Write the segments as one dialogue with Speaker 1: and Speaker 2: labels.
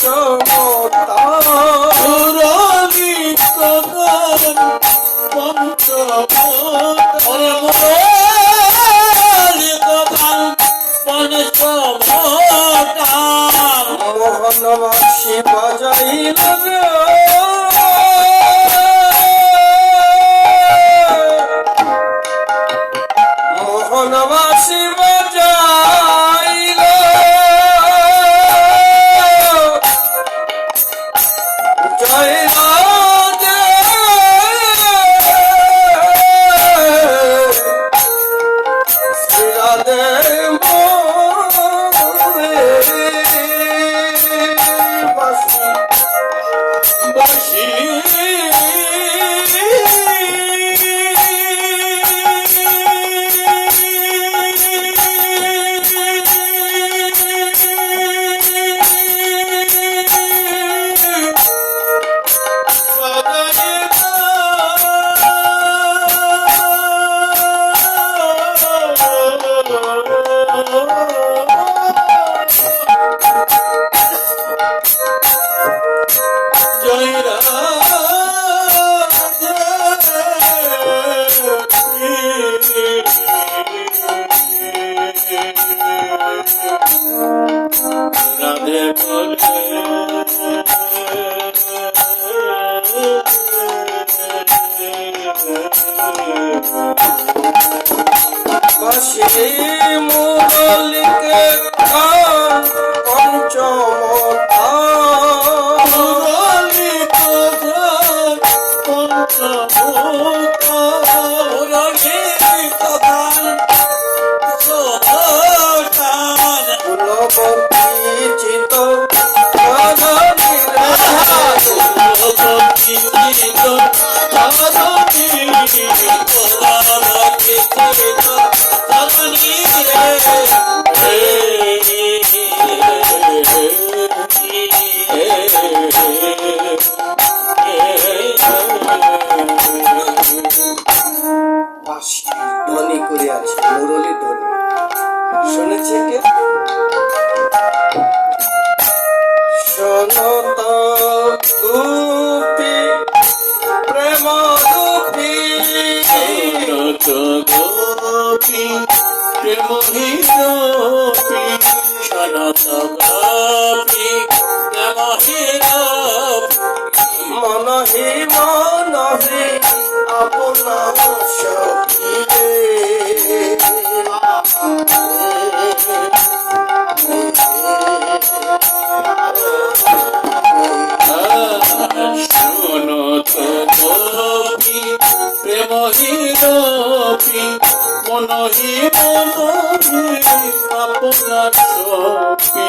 Speaker 1: পঞ্চমতা
Speaker 2: মুরলি
Speaker 1: ধ্বনি করিয়াছে মুরলী ধ্বনি শুনেছে কে শোনত গোপী
Speaker 2: প্রেমহীনপি সনত গোপী প্রেমহীনপি
Speaker 1: মনহি মনহি আপনা সখিলে
Speaker 2: মনহি আপনার সপি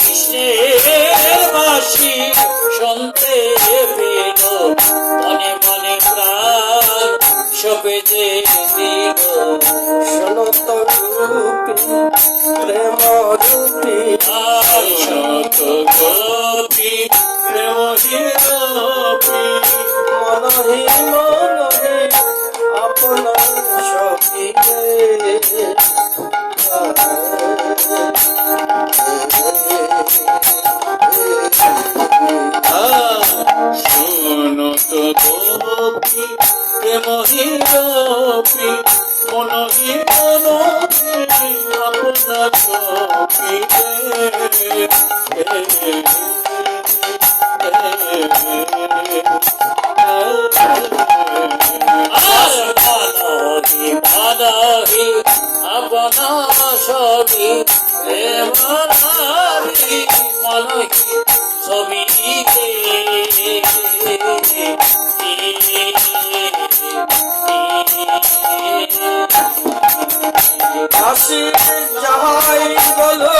Speaker 2: কৃষ্ণের বাসি শুনতে পেল মনে মনে প্রাণ সপেতে দিল
Speaker 1: সনত রূপী প্রেম রূপী
Speaker 2: আর শত
Speaker 1: মনহি
Speaker 2: ছবি
Speaker 1: আসি যাহাই বলো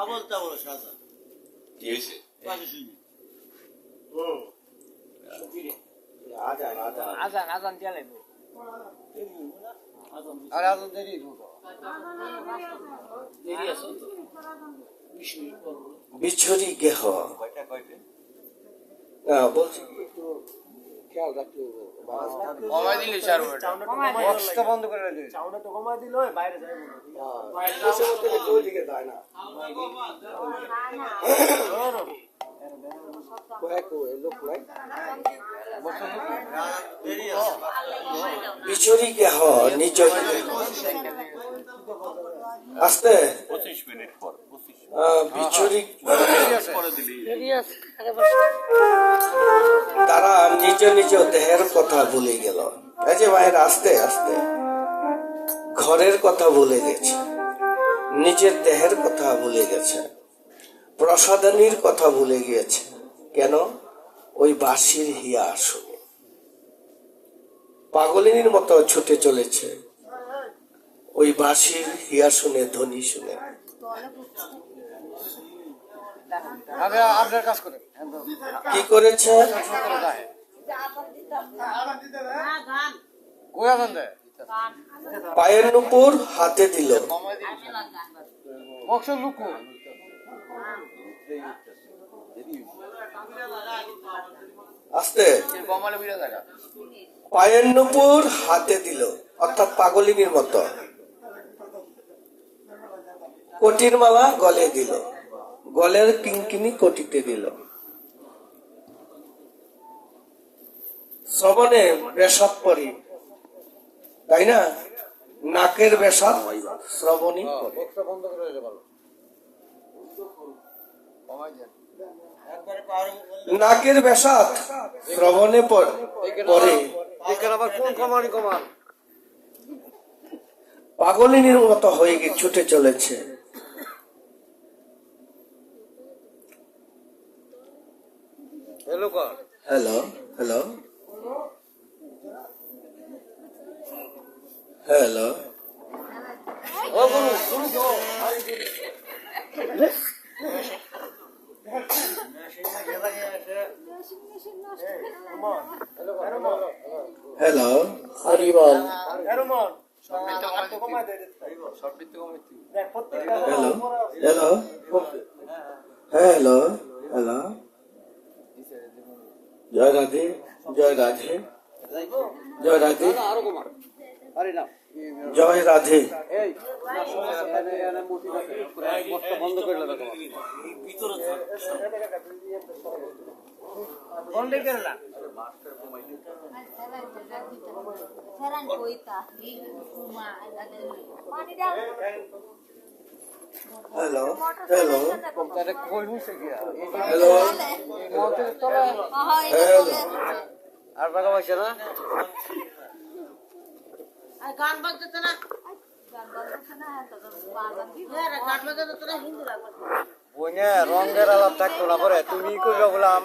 Speaker 3: আবল তাবল সাজা পাশে শুনি
Speaker 4: আজান আজান দিয়ে লাগবে আর আজান দেরি
Speaker 1: বিছরি গেহ বলছি
Speaker 4: খেয়াল রাখতে কমাই দিলি স্যার বক্সটা বন্ধ করে দিলি
Speaker 3: চাউটা তো কমাই দিল বাইরে যাই
Speaker 1: দিকে যায় না বিছরি গেহ নিজ আস্তে তারা নিজ নিজ দেহের কথা ভুলে গেল। এই যে ভাইয়ের আস্তে আস্তে। ঘরের কথা ভুলে গেছে। নিজের দেহের কথা ভুলে গেছে। প্রসাদনীর কথা ভুলে গিয়েছে কেন? ওই বাঁশির হিয়া শুনে পাগলিনীর মতো ছুটে চলেছে। ওই বাঁশির হিয়া শুনে ধ্বনি শুনে। কি করেছে? পায়ের নুপুর হাতে দিল।
Speaker 4: লুকো
Speaker 1: আস্তে। পায়ের নুপুর হাতে দিল, অর্থাৎ পাগলিনীর মতো। মালা গলে দিল, গলের দিল। শ্রবণে বেশাপ পরি, তাই না? নাকের বেশাপ শ্রবণী পরি।
Speaker 4: বক্স বন্ধ করে
Speaker 1: নাকের বেশাপ শ্রবণে পরে পাগলিনীর মতো হয়ে গিয়ে ছুটে চলেছে।
Speaker 4: Hello hello
Speaker 1: hello. হ্যালো।
Speaker 4: ও গুরু গুরু
Speaker 1: হ্যালো হরিবল। হ্যালো হ্যালো হ্যালো হ্যালো জয় রাধে জয় রাধে জয় রাধে জয় রাধে
Speaker 4: এই বন্ধ করে
Speaker 1: হ্যালো হ্যালো
Speaker 4: তাহলে কই হইছে কি
Speaker 1: হ্যালো
Speaker 5: Oh.
Speaker 4: আর টাকা পাইছে না
Speaker 6: গান বাজতে না হ্যাঁ গান বাজতে না হিন্দু লাগবে
Speaker 4: ওইনে রঙের আলাপ থাকতো না পরে তুমি কইবা বললাম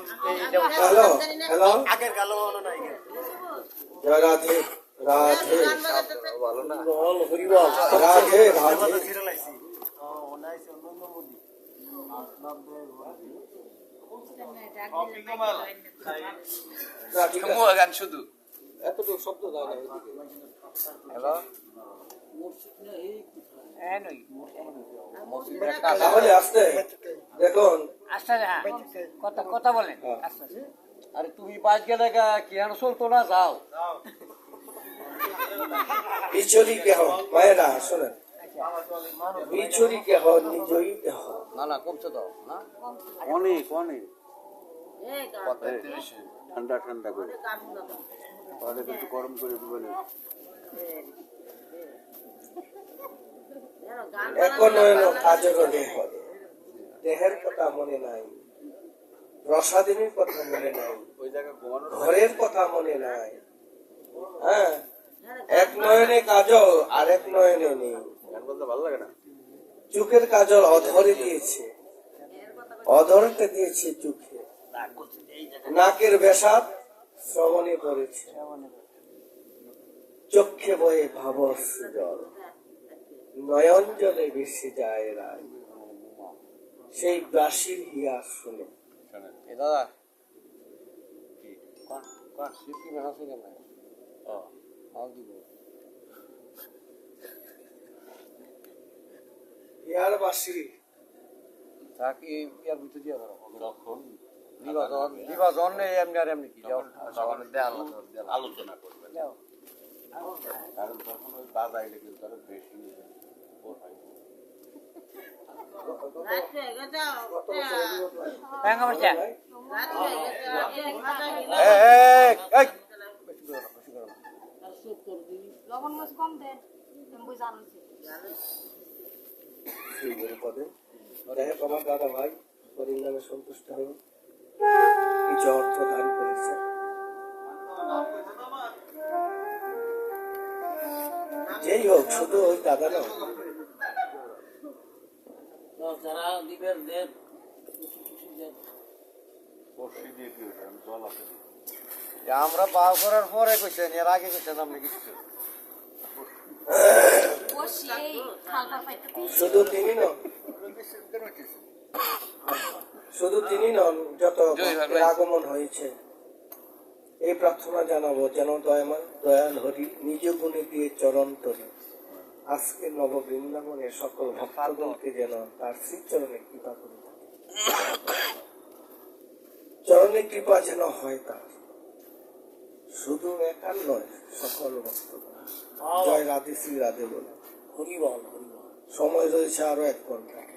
Speaker 1: হ্যালো হ্যালো
Speaker 3: আগের কালো নাই
Speaker 1: জয় রাধে রাধে।
Speaker 4: ভালো না
Speaker 1: রাধে রাধে। আছে।
Speaker 4: গান শুধু। এতটুকু শব্দ দাও না হ্যালো?
Speaker 1: আসতে দেখুন।
Speaker 7: কথা কথা বলেন। আচ্ছা
Speaker 4: আরে তুমি বাজ গেলে গা কি আর চলতো না? যাও।
Speaker 1: বিচরি কেহ মায়েরা শোনেন। বিচরি কেহ নিজই দেহ
Speaker 4: না না কমছে দাও না? অনেক অনেক। ঠান্ডা ঠান্ডা করে। তাহলে একটু গরম করে দিবেন
Speaker 1: দেহের কথা মনে নাই প্রসাদিনীর কথা মনে নাই ঘরের কথা মনে নাই। হ্যাঁ এক নয়নে কাজল আর এক নয়নে নেই।
Speaker 4: বলতে ভালো লাগে না?
Speaker 1: চোখের কাজল অধরে দিয়েছে। অধরতে দিয়েছে চোখে নাকের বেসাদ শ্রবণে পড়েছে। চক্ষে বয়ে ভাব জল নয়ন জলে ভেসে যায় রায় সেই বাসির হিয়া শুনে।
Speaker 4: দাদা
Speaker 1: হিয়ার বাসি
Speaker 4: তাকে ইয়ার ভিতর দিয়ে ধরো? যখন নির্বাচন নির্বাচন নেই এমনি আর এমনি কি যাও?
Speaker 8: আলোচনা করবেন কারণ তখন ওই বাজাইলে কিন্তু আরও বেশি
Speaker 1: আমার দাদা ভাই সন্তুষ্ট হয়ে কিছু অর্থ দান করেছে। যেই হোক শুধু ওই দাদা নয়।
Speaker 3: যারা দিবেন দেন
Speaker 4: আমরা বাউ করার পরে কইছেন এর আগে কইছেন আপনি কিছু?
Speaker 1: শুধু তিনি নন শুধু তিনি নন যত ভক্তের আগমন হয়েছে। এই প্রার্থনা জানাব যেন দয়ামান দয়াল হরি নিজ গুণে দিয়ে চরণ তরি। আজকে নব বৃন্দাবনে সকল ভক্তগণকে যেন তার শ্রীচরণে কৃপা করে চরণে কৃপা যেন হয় তার। শুধু একার নয় সকল ভক্তগণ। জয় রাধে শ্রী রাধে বলে।
Speaker 3: হরিবল হরিবল।
Speaker 1: সময় রয়েছে আরও এক ঘণ্টা।